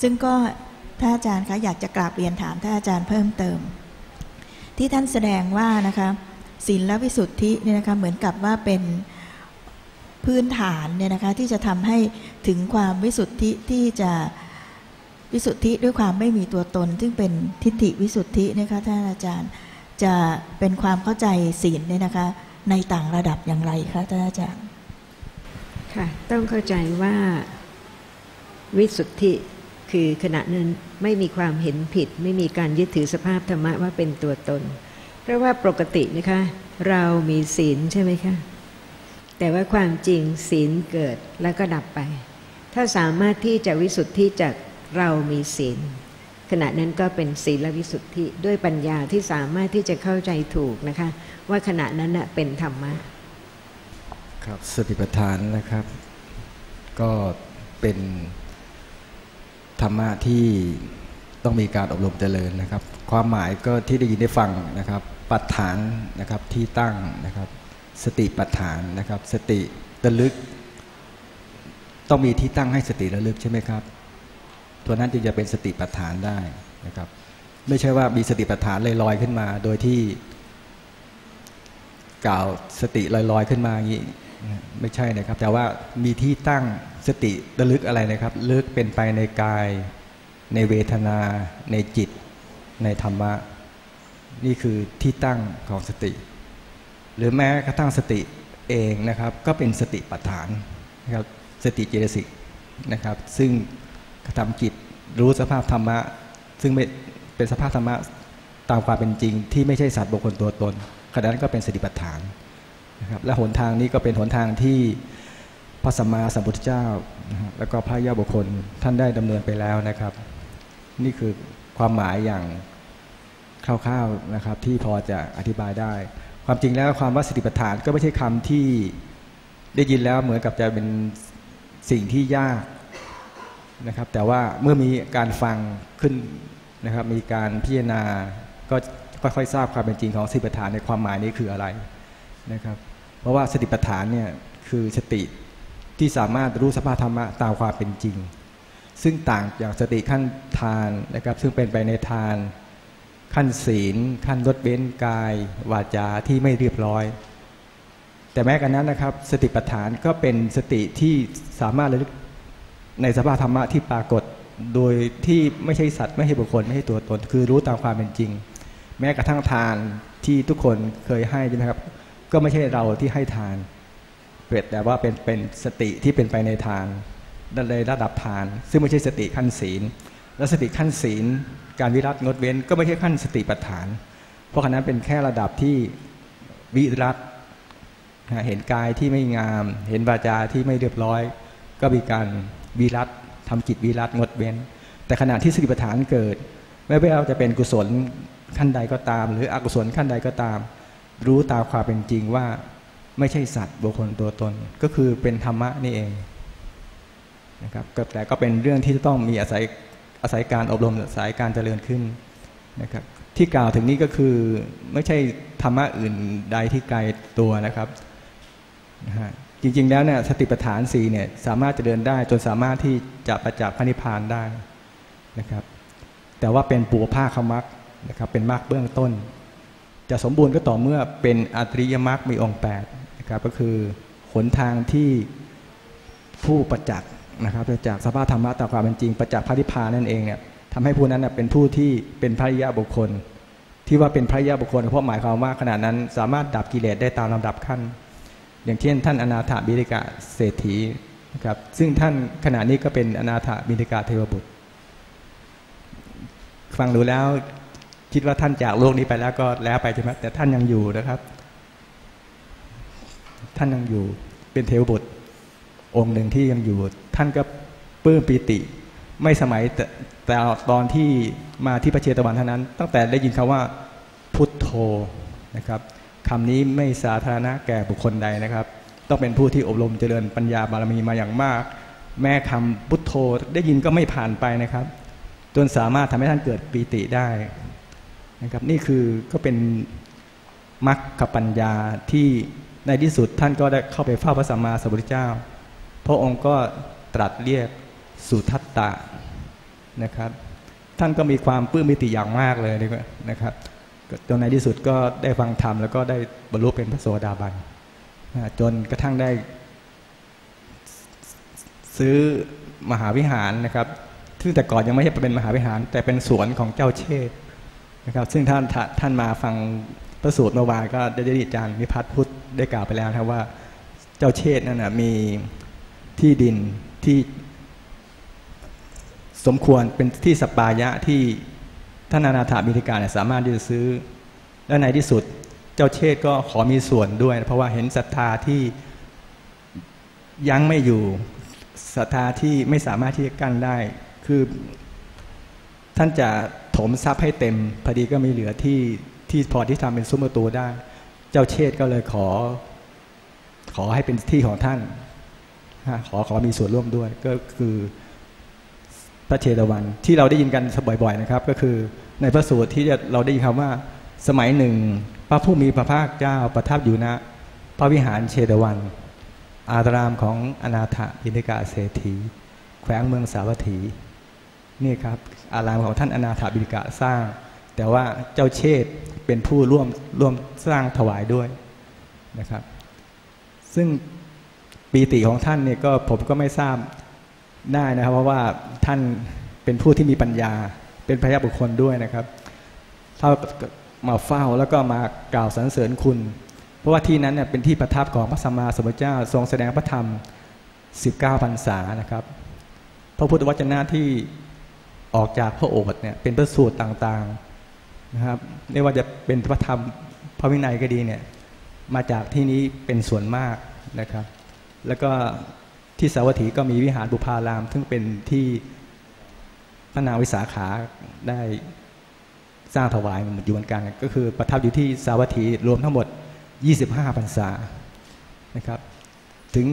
ซึ่งก็ท่านอาจารย์คะอยากจะกราบเรียนถามท่านอาจารย์เพิ่มเติม ที่ท่านแสดงว่านะคะศีลและวิสุทธิเนี่ยนะคะเหมือนกับว่าเป็นพื้นฐานเนี่ยนะคะที่จะทำให้ถึงความวิสุทธิที่จะวิสุทธิด้วยความไม่มีตัวตน ซึ่งเป็นทิฏฐิวิสุทธินะคะท่านอาจารย์จะเป็นความเข้าใจศีลเนี่ยนะคะในต่างระดับอย่างไรคะท่านอาจารย์ค่ะต้องเข้าใจว่าวิสุทธิ คือขณะนั้นไม่มีความเห็นผิด ไม่มีการยึดถือสภาพธรรมะว่าเป็นตัวตน เพราะว่าปกตินะคะ เรามีศีลใช่ไหมคะ แต่ว่าความจริงศีลเกิดแล้วก็ดับไป ถ้าสามารถที่จะวิสุทธิจากเรามีศีล ขณะนั้นก็เป็นศีลวิสุทธิด้วยปัญญาที่สามารถที่จะเข้าใจถูกนะคะ ว่าขณะนั้นเป็นธรรมะครับสติปัฏฐานนะครับ ก็เป็น ธรรมะที่ต้องมีการอบรมเจริญนะครับ ความหมายก็ที่ได้ยินได้ฟังนะครับ ปัฏฐานนะครับที่ตั้งนะครับ สติปัฏฐานนะครับ สติระลึก ต้องมีที่ตั้งให้สติระลึกใช่ไหมครับ ตัวนั้นจึงจะเป็นสติปัฏฐานได้นะครับ ไม่ใช่ว่ามีสติปัฏฐานลอยๆขึ้นมา โดยที่กล่าวสติลอยๆขึ้นมาอย่างนี้ ไม่ใช่นะครับ แต่ว่ามีที่ตั้งสติระลึกอะไรนะครับลึกเป็นไปในกาย ในเวทนา ในจิต ในธรรมะ นี่คือที่ตั้งของสติ หรือแม้กระทั่งสติเองนะครับ ก็เป็นสติปัฏฐานนะครับสติเจตสิกนะครับ ซึ่งกระทำจิตรู้สภาพธรรมะ ซึ่งไม่เป็นสภาพธรรมะตามความเป็นจริง ที่ไม่ใช่สัตว์บุคคลตัวตนขณะนั้นก็เป็นสติปัฏฐาน นะครับและหนทางนี้ก็เป็นหนทางที่พระสัมมาสัมพุทธเจ้านะแล้วก็พระยาบุคคลท่านได้ดำเนินไปแล้วนะครับ นี่คือความหมายอย่างคร่าวๆนะครับที่พอจะอธิบายได้ ความจริงแล้วความว่าสติปัฏฐานก็ไม่ใช่คำที่ได้ยินแล้วเหมือนกับจะเป็นสิ่งที่ยากนะครับ แต่ว่าเมื่อมีการฟังขึ้นนะครับ มีการพิจารณาก็ค่อยๆทราบความเป็นจริงของสติปัฏฐานในความหมายนี้คืออะไร นะครับ เพราะว่าสติปัฏฐานเนี่ยคือสติที่สามารถรู้สภาพธรรมะตามความเป็นจริง ซึ่งต่างจากสติขั้นทานนะครับ ซึ่งเป็นไปในทาน ขั้นศีล ขั้นลดเบ้นกาย วาจาที่ไม่เรียบร้อย แต่แม้กันนั้นนะครับ สติปัฏฐานก็เป็นสติที่สามารถระลึกในสภาพธรรมะที่ปรากฏโดยที่ไม่ใช่สัตว์ไม่ใช่บุคคลไม่ใช่ตัวตน คือรู้ตามความเป็นจริง แม้กระทั่งทานที่ทุกคนเคยให้ใช่ไหมครับ ก็ไม่ใช่เราที่ให้ทานเ็แต่ว่าเป็นเป็นสติที่เป็นไปในทานในระดับทาน ซึ่งไม่ใช่สติขั้นศีล และสติขั้นศีล การวิรัตงดเว้น ก็ไม่ใช่ขั้นสติปัฏฐาน เพราะขณะนั้นเป็นแค่ระดับที่วิรัตเห็นกายที่ไม่งาม เห็นวาจาที่ไม่เรียบร้อย ก็มีการวิรัตทำจิตวิรัตงดเว้น แต่ขณะที่สติปัฏฐานเกิด ไม่ว่าจะเป็นกุศลขั้นใดก็ตาม หรืออกุศลขั้นใดก็ตาม รู้ตามความเป็นจริงว่าไม่ใช่สัตว์บุคคลตัวตน ก็คือเป็นธรรมะนี่เองนะครับแต่ก็เป็นเรื่องที่จะต้องมีอาศัยอาศัยการอบรมอาศัยการเจริญขึ้นนะครับที่กล่าวถึงนี้ก็คือไม่ใช่ธรรมะอื่นใดที่ไกลตัวนะครับนะฮะจริงๆแล้วเนี่ยสติปัฏฐานสี่เนี่ยสามารถจะเดินได้จนสามารถที่จะประจักษ์พระนิพพานได้นะครับ แต่ว่าเป็นปูผ้าขมักนะครับเป็นมรรคเบื้องต้น จะสมบูรณ์ก็ต่อเมื่อเป็นอัตริยมรรคมีองค์8ครับก็คือหนทางที่ผู้ประจักษ์นะครับจากสภาพธรรมะตามความเป็นจริงประจักษ์พระนิพพานนั่นเองเนี่ยทำให้ผู้นั้นเป็นผู้ที่เป็นพระยาบุคคล ที่ว่าเป็นพระยาบุคคลเพราะหมายความว่าขณะนั้นสามารถดับกิเลสได้ตามลำดับขั้น อย่างเช่นท่านอนาถบิริกะเศรษฐีนะครับซึ่งท่านขณะนี้ก็เป็นอนาถบิริกะเทวบุตรฟังดูแล้ว คิดว่าท่านจากโลกนี้ไปแล้วก็แล้วไปใช่ไหมแต่ท่านยังอยู่นะครับ ท่านยังอยู่เป็นเทวบุตร องค์หนึ่งที่ยังอยู่ ท่านก็ปลื้มปีติ ไม่สมัยแต่แต่ตอนที่มาที่พระเชตวันเท่านั้น ตั้งแต่ได้ยินคำว่าพุทโธนะครับคำนี้ไม่สาธารณะแก่บุคคลใดนะครับ ต้องเป็นผู้ที่อบรมเจริญปัญญาบารมีมาอย่างมาก แม้คำพุทโธได้ยินก็ไม่ผ่านไปนะครับ จนสามารถทำให้ท่านเกิดปีติได้ นะครับนี่คือก็เป็นมรรคปัญญาที่ในที่สุดท่านก็ได้เข้าไปเฝ้าพระสัมมาสัมพุทธเจ้า พระองค์ก็ตรัสเรียกสุทัตตะนะครับ ท่านก็มีความปลื้มมิติอย่างมากเลยนะครับจนในที่สุดก็ได้ฟังธรรมแล้วก็ได้บรรลุเป็นพระโสดาบันจนกระทั่งได้ซื้อมหาวิหารนะครับ ซึ่งแต่ก่อนยังไม่ใช่เป็นมหาวิหาร แต่เป็นสวนของเจ้าเชษ นะครับซึ่งท่านท่านมาฟังพระสูตรเมื่อวานก็ได้ได้อาจารย์มิพัฒน์พุทธได้กล่าวไปแล้วนะครับว่าเจ้าเชษนั่นนะมีที่ดินที่สมควรเป็นที่สปายะที่ท่านอนาถาบิธิการสามารถที่จะซื้อ และในที่สุดเจ้าเชษก็ขอมีส่วนด้วย เพราะว่าเห็นศรัทธาที่ยังไม่อยู่ศรัทธาที่ไม่สามารถที่จะกั้นได้ คือท่านจะ ถมทรัพย์ให้เต็ม พอดีก็มีเหลือที่ที่พอที่ทำเป็นซุ้มประตูได้ เจ้าเชษก็เลยขอ ขอให้เป็นที่ของท่าน ขอขอมีส่วนร่วมด้วย ก็คือพระเชตวัน ที่เราได้ยินกันบ่อยๆนะครับ ก็คือในพระสูตรที่เราได้ยินคำว่า สมัยหนึ่ง พระผู้มีพระภาคเจ้าประทับอยู่ณพระวิหารเชตวัน อารามของอนาถบิณิกาเศรษฐี แขวงเมืองสาวัตถี นี่ครับอารามของท่านอนาถาบิณิกาสร้าง แต่ว่าเจ้าเชษเป็นผู้ร่วมร่วมสร้างถวายด้วยนะครับ ซึ่งปีติของท่านเนี่ยก็ผมก็ไม่ทราบได้นะครับ เพราะว่าท่านเป็นผู้ที่มีปัญญาเป็นพระยาบุคคลด้วยนะครับเท่ามาเฝ้าแล้วก็มากล่าวสรรเสริญคุณ เพราะว่าที่นั้นเนี่ยเป็นที่ประทับของพระสัมมาสัมพุทธเจ้าทรงแสดงพระธรรม 19พรรษานะครับ พระพุทธวจนะที่ ออกจากพระโอษฐ์เนี่ยเป็นพระสูตรต่างๆนะครับไม่ว่าจะเป็นพระธรรมพระวินัยก็ดีเนี่ยมาจากที่นี้เป็นส่วนมากนะครับ แล้วก็ที่สาวัตถีก็มีวิหารบุพาราม ซึ่งเป็นที่พระนางวิสาขาได้สร้างถวายอยู่เหมือนกันก็คือประทับอยู่ที่สาวัตถีรวมทั้งหมด 25พรรษานะครับ ถึง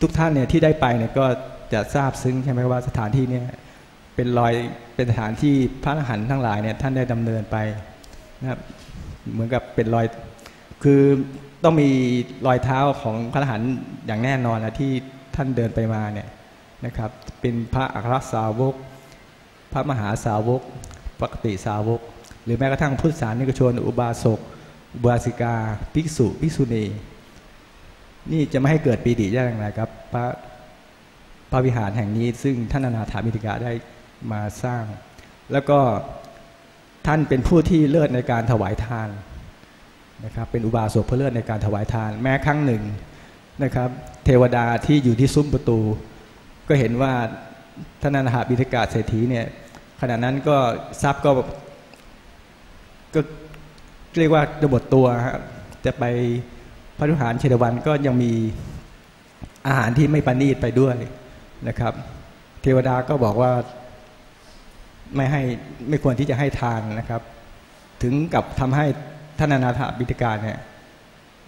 ทุกท่านเนี่ยที่ได้ไปเนี่ยก็จะทราบซึ้งใช่ไหมว่าสถานที่เนี่ย เป็นรอยเป็นสถานที่พระอรหันต์ทั้งหลายเนี่ยท่านได้ดำเนินไปนะครับเหมือนกับเป็นรอยคือต้องมีรอยเท้าของพระอรหันต์อย่างแน่นอนนะที่ท่านเดินไปมาเนี่ยนะครับ เป็นพระอัครสาวก พระมหาสาวก ปกติสาวก หรือแม้กระทั่งพุทธศาสนิกชน อุบาสกอุบาสิกา ภิกษุ ภิกษุณี นี่จะไม่ให้เกิดปีติได้อย่างไรครับ พระพระวิหารแห่งนี้ซึ่งท่านอนาถามิติกาได้ มาสร้าง แล้วก็ท่านเป็นผู้ที่เลิศในการถวายทานนะครับเป็นอุบาสกเพื่อเลือดในการถวายทาน แม้ครั้งหนึ่งนะครับ เทวดาที่อยู่ที่ซุ้มประตู ก็เห็นว่าท่านาหาบิทกาเศรษฐีเนี่ยขณะนั้นก็ทรัพย์ก็ก็เรียกว่าจะหมดตัวจะไปพระรุหารเชดวันก็ยังมีอาหารที่ไม่ปานีตไปด้วยนะครับ เทวดาก็บอกว่า ไม่ให้ไม่ควรที่จะให้ทานนะครับ ถึงกับทำให้ท่านอนาถบิณฑกาเนี่ย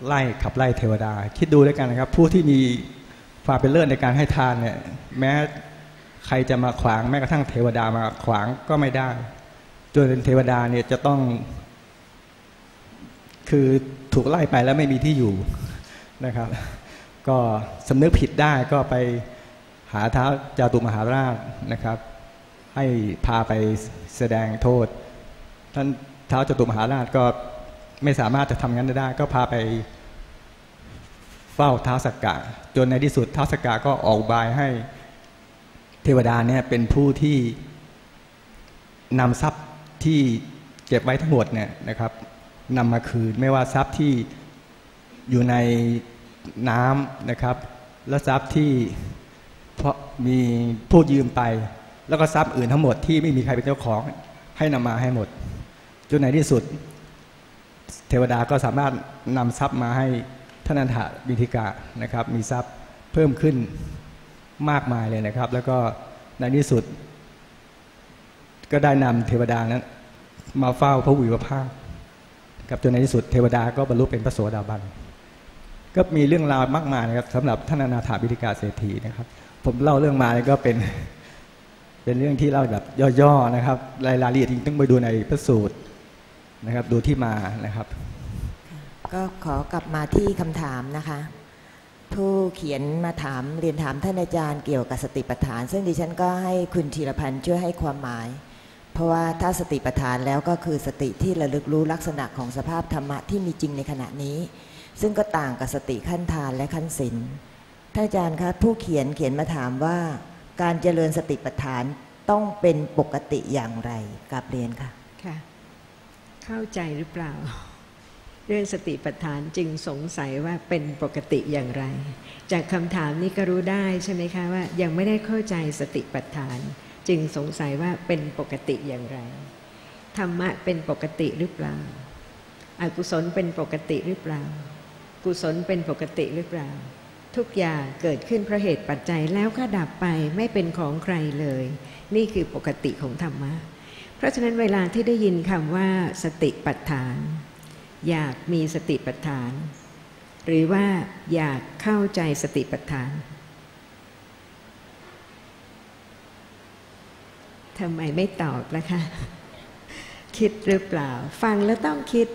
ไล่ขับไล่เทวดา คิดดูด้วยกันนะครับ ผู้ที่มีความเป็นเลิศในการให้ทานเนี่ย แม้ใครจะมาขวางแม้กระทั่งเทวดามาขวางก็ไม่ได้จนเทวดาเนี่ยจะต้อง คือถูกไล่ไปแล้วไม่มีที่อยู่นะครับ ก็สำนึกผิดได้ก็ไปหาท้าจาตุมหาราชนะครับ ให้พาไปแสดงโทษ ท่านเท้าจตุมหาราชก็ไม่สามารถจะทำงั้นได้ ก็พาไปเฝ้าท้าวสักกะ จนในที่สุดท้าวสักกะก็ออกบายให้เทวดาเนี่ยเป็นผู้ที่นำทรัพย์ที่เก็บไว้ทั้งหมดเนี่ยนะครับนำมาคืนไม่ว่าทรัพย์ที่อยู่ในน้ำนะครับ และทรัพย์ที่เพราะมีผู้ยืมไป แล้วก็ทรัพย์อื่นทั้งหมดที่ไม่มีใครเป็นเจ้าของ ให้นำมาให้หมด จนในที่สุด เทวดาก็สามารถนำทรัพย์มาให้ท่านันทะบิธิกะนะครับ มีทรัพย์เพิ่มขึ้นมากมายเลยนะครับ แล้วก็ในที่สุด ก็ได้นำเทวดานั้น มาเฝ้าพระวิวภาคกับจนในที่สุดเทวดาก็บรรลุเป็นพระโสดาบันก็มีเรื่องราวมากมายนะครับสำหรับท่านอนาถาบิธิกาเศรษฐีนะครับ ผมเล่าเรื่องมาก็เป็น เป็นเรื่องที่เล่าแบบย่อๆนะครับรายละเอียดจริงต้องไปดูในพระสูตรนะครับ ดูที่มานะครับ ก็ขอกลับมาที่คำถามนะคะ ผู้เขียนมาถามเรียนถามท่านอาจารย์เกี่ยวกับสติปัฏฐาน ซึ่งดิฉันก็ให้คุณธีรพันธ์ช่วยให้ความหมาย เพราะว่าถ้าสติปัฏฐานแล้วก็คือสติที่ระลึกรู้ลักษณะของสภาพธรรมะที่มีจริงในขณะนี้ ซึ่งก็ต่างกับสติขั้นทานและขั้นศีลท่านอาจารย์คะผู้เขียนเขียนมาถามว่า การเจริญสติปัฏฐานต้องเป็นปกติอย่างไรกับเรียนค่ะค่ะ เข้าใจหรือเปล่า เรื่องสติปัฏฐานจึงสงสัยว่าเป็นปกติอย่างไร จากคำถามนี้ก็รู้ได้ใช่ไหมคะว่า ยังไม่ได้เข้าใจสติปัฏฐาน จึงสงสัยว่าเป็นปกติอย่างไรธรรมะเป็นปกติหรือเปล่าอากุศลเป็นปกติหรือเปล่า กุศลเป็นปกติหรือเปล่า ทุกอย่างเกิดขึ้นเพราะเหตุปัจจัยแล้วก็ดับไปไม่เป็นของใครเลย นี่คือปกติของธรรมะ เพราะฉะนั้นเวลาที่ได้ยินคำว่าสติปัฏฐาน อยากมีสติปัฏฐาน หรือว่าอยากเข้าใจสติปัฏฐานทำไมไม่ตอบล่ะคะ คิดหรือเปล่า ฟังแล้วต้องคิด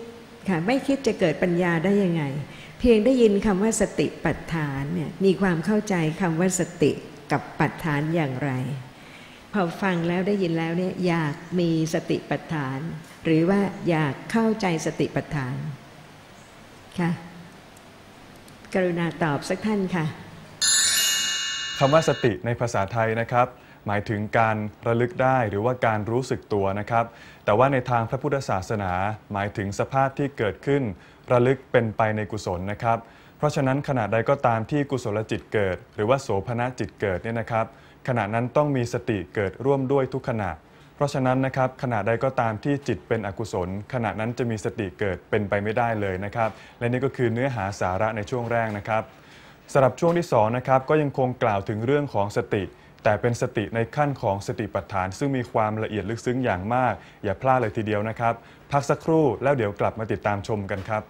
ค่ะไม่คิดจะเกิดปัญญาได้ยังไง เพียงได้ยินคำว่าสติปัฏฐานเนี่ยมีความเข้าใจคำว่าสติกับปัฏฐานอย่างไร พอฟังแล้วได้ยินแล้วเนี่ยอยากมีสติปัฏฐาน หรือว่าอยากเข้าใจสติปัฏฐานค่ะกรุณาตอบสักท่านค่ะคำว่าสติในภาษาไทยนะครับ หมายถึงการระลึกได้หรือว่าการรู้สึกตัวนะครับ แต่ว่าในทางพระพุทธศาสนา หมายถึงสภาพที่เกิดขึ้น ระลึกเป็นไปในกุศลนะครับ เพราะฉะนั้นขณะใดก็ตามที่กุศลจิตเกิด หรือว่าโสภณจิตเกิดเนี่ยนะครับ ขณะนั้นต้องมีสติเกิดร่วมด้วยทุกขณะเพราะฉะนั้นนะครับขณะใดก็ตามที่จิตเป็นอกุศล ขณะนั้นจะมีสติเกิดเป็นไปไม่ได้เลยนะครับ และนี่ก็คือเนื้อหาสาระในช่วงแรกนะครับสำหรับช่วงที่2นะครับก็ยังคงกล่าวถึงเรื่องของสติ แต่เป็นสติในขั้นของสติปัฏฐาน ซึ่งมีความละเอียดลึกซึ้งอย่างมาก อย่าพลาดเลยทีเดียวนะครับ พักสักครู่แล้วเดี๋ยวกลับมาติดตามชมกันครับ